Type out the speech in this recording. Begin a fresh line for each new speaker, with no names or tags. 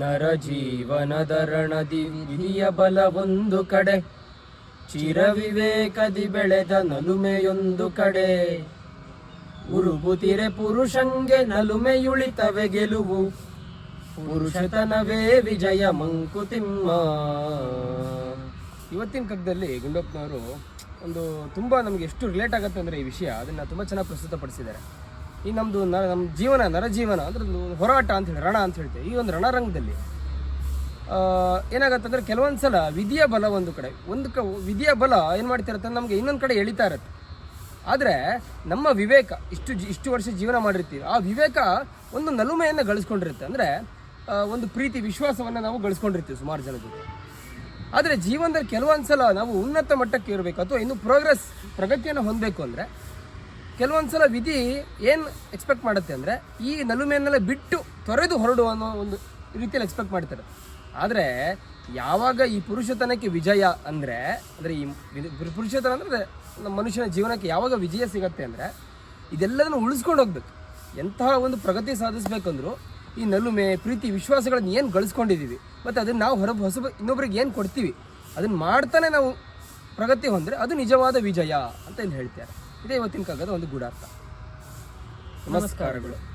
ನರ ಜೀವನದರಣದಿ ವಿಧಿಯ ಬಲ ಒಂದು ಕಡೆ ಚಿರ ವಿವೇಕದಿ ಬೆಳೆದ ನಲುಮೆಯೊಂದು ಕಡೆ. ಉರುಬುತಿರೆ ಪುರುಷಂಗೆ ನಲುಮೆಯುಳಿತವೆ ಗೆಲುವು, ಪುರುಷತನವೇ ವಿಜಯ ಮಂಕುತಿಮ್ಮ. ಇವತ್ತಿನ ಕಗ್ಗದಲ್ಲಿ ಗುಂಡಪ್ಪನವರು ಒಂದು ತುಂಬ ನಮಗೆ ಎಷ್ಟು ರಿಲೇಟ್ ಆಗುತ್ತೆ ಅಂದರೆ ಈ ವಿಷಯ, ಅದನ್ನು ತುಂಬ ಚೆನ್ನಾಗಿ ಪ್ರಸ್ತುತಪಡಿಸಿದ್ದಾರೆ. ಈ ನಮ್ಮದು ನಮ್ಮ ಜೀವನ ನರಜೀವನ ಅಂದ್ರೆ ಒಂದು ಹೋರಾಟ ಅಂತ ಹೇಳಿ, ರಣ ಅಂತ ಹೇಳ್ತೇವೆ. ಈ ಒಂದು ರಣರಂಗದಲ್ಲಿ ಏನಾಗತ್ತೆ ಅಂದ್ರೆ ಕೆಲವೊಂದು ಸಲ ವಿಧಿಯ ಬಲ ಒಂದು ಕಡೆ, ಒಂದು ಕ ವಿಧಿಯ ಬಲ ಏನು ಮಾಡ್ತಿರತ್ತೆ ನಮಗೆ ಇನ್ನೊಂದು ಕಡೆ ಎಳಿತಾ ಇರತ್ತೆ. ಆದರೆ ನಮ್ಮ ವಿವೇಕ, ಇಷ್ಟು ಇಷ್ಟು ವರ್ಷ ಜೀವನ ಮಾಡಿರ್ತೀವಿ, ಆ ವಿವೇಕ ಒಂದು ನಲುಮೆಯನ್ನು ಗಳಿಸ್ಕೊಂಡಿರುತ್ತೆ. ಅಂದರೆ ಒಂದು ಪ್ರೀತಿ, ವಿಶ್ವಾಸವನ್ನು ನಾವು ಗಳಿಸ್ಕೊಂಡಿರ್ತೀವಿ ಸುಮಾರು ಜನ ಜೊತೆ. ಆದರೆ ಜೀವನದಲ್ಲಿ ಕೆಲವೊಂದು ಸಲ ನಾವು ಉನ್ನತ ಮಟ್ಟಕ್ಕೆ ಇರಬೇಕು ಅಥವಾ ಇನ್ನೂ ಪ್ರೋಗ್ರೆಸ್ ಪ್ರಗತಿಯನ್ನು ಹೊಂದಬೇಕು ಅಂದರೆ ಕೆಲವೊಂದು ಸಲ ವಿಧಿ ಏನು ಎಕ್ಸ್ಪೆಕ್ಟ್ ಮಾಡುತ್ತೆ ಅಂದರೆ ಈ ನಲುಮೆಯನ್ನೆಲ್ಲ ಬಿಟ್ಟು ತೊರೆದು ಹೊರಡು ಅನ್ನೋ ಒಂದು ರೀತಿಯಲ್ಲಿ ಎಕ್ಸ್ಪೆಕ್ಟ್ ಮಾಡ್ತಾರೆ. ಆದರೆ ಯಾವಾಗ ಈ ಪುರುಷತನಕ್ಕೆ ವಿಜಯ ಅಂದರೆ ಅಂದರೆ ಈ ಪುರುಷತನ ಅಂದರೆ ನಮ್ಮ ಮನುಷ್ಯನ ಜೀವನಕ್ಕೆ ಯಾವಾಗ ವಿಜಯ ಸಿಗತ್ತೆ ಅಂದರೆ ಇದೆಲ್ಲದನ್ನು ಉಳಿಸ್ಕೊಂಡು ಹೋಗ್ಬೇಕು. ಎಂತಹ ಒಂದು ಪ್ರಗತಿ ಸಾಧಿಸ್ಬೇಕಂದ್ರೂ ಈ ನಲುಮೆ, ಪ್ರೀತಿ, ವಿಶ್ವಾಸಗಳನ್ನ ಏನು ಗಳಿಸ್ಕೊಂಡಿದ್ದೀವಿ ಮತ್ತು ಅದನ್ನು ನಾವು ಹೊರ ಹೊಸ ಇನ್ನೊಬ್ರಿಗೆ ಏನು ಕೊಡ್ತೀವಿ, ಅದನ್ನು ಮಾಡ್ತಾನೆ ನಾವು ಪ್ರಗತಿ ಹೊಂದರೆ ಅದು ನಿಜವಾದ ವಿಜಯ ಅಂತ ಇಲ್ಲಿ ಹೇಳ್ತಾರೆ. ಇದೇ ಇವತ್ತಿನ ಕಾಗದ ಒಂದು ಗೂಢಾರ್ಥ. ನಮಸ್ಕಾರಗಳು.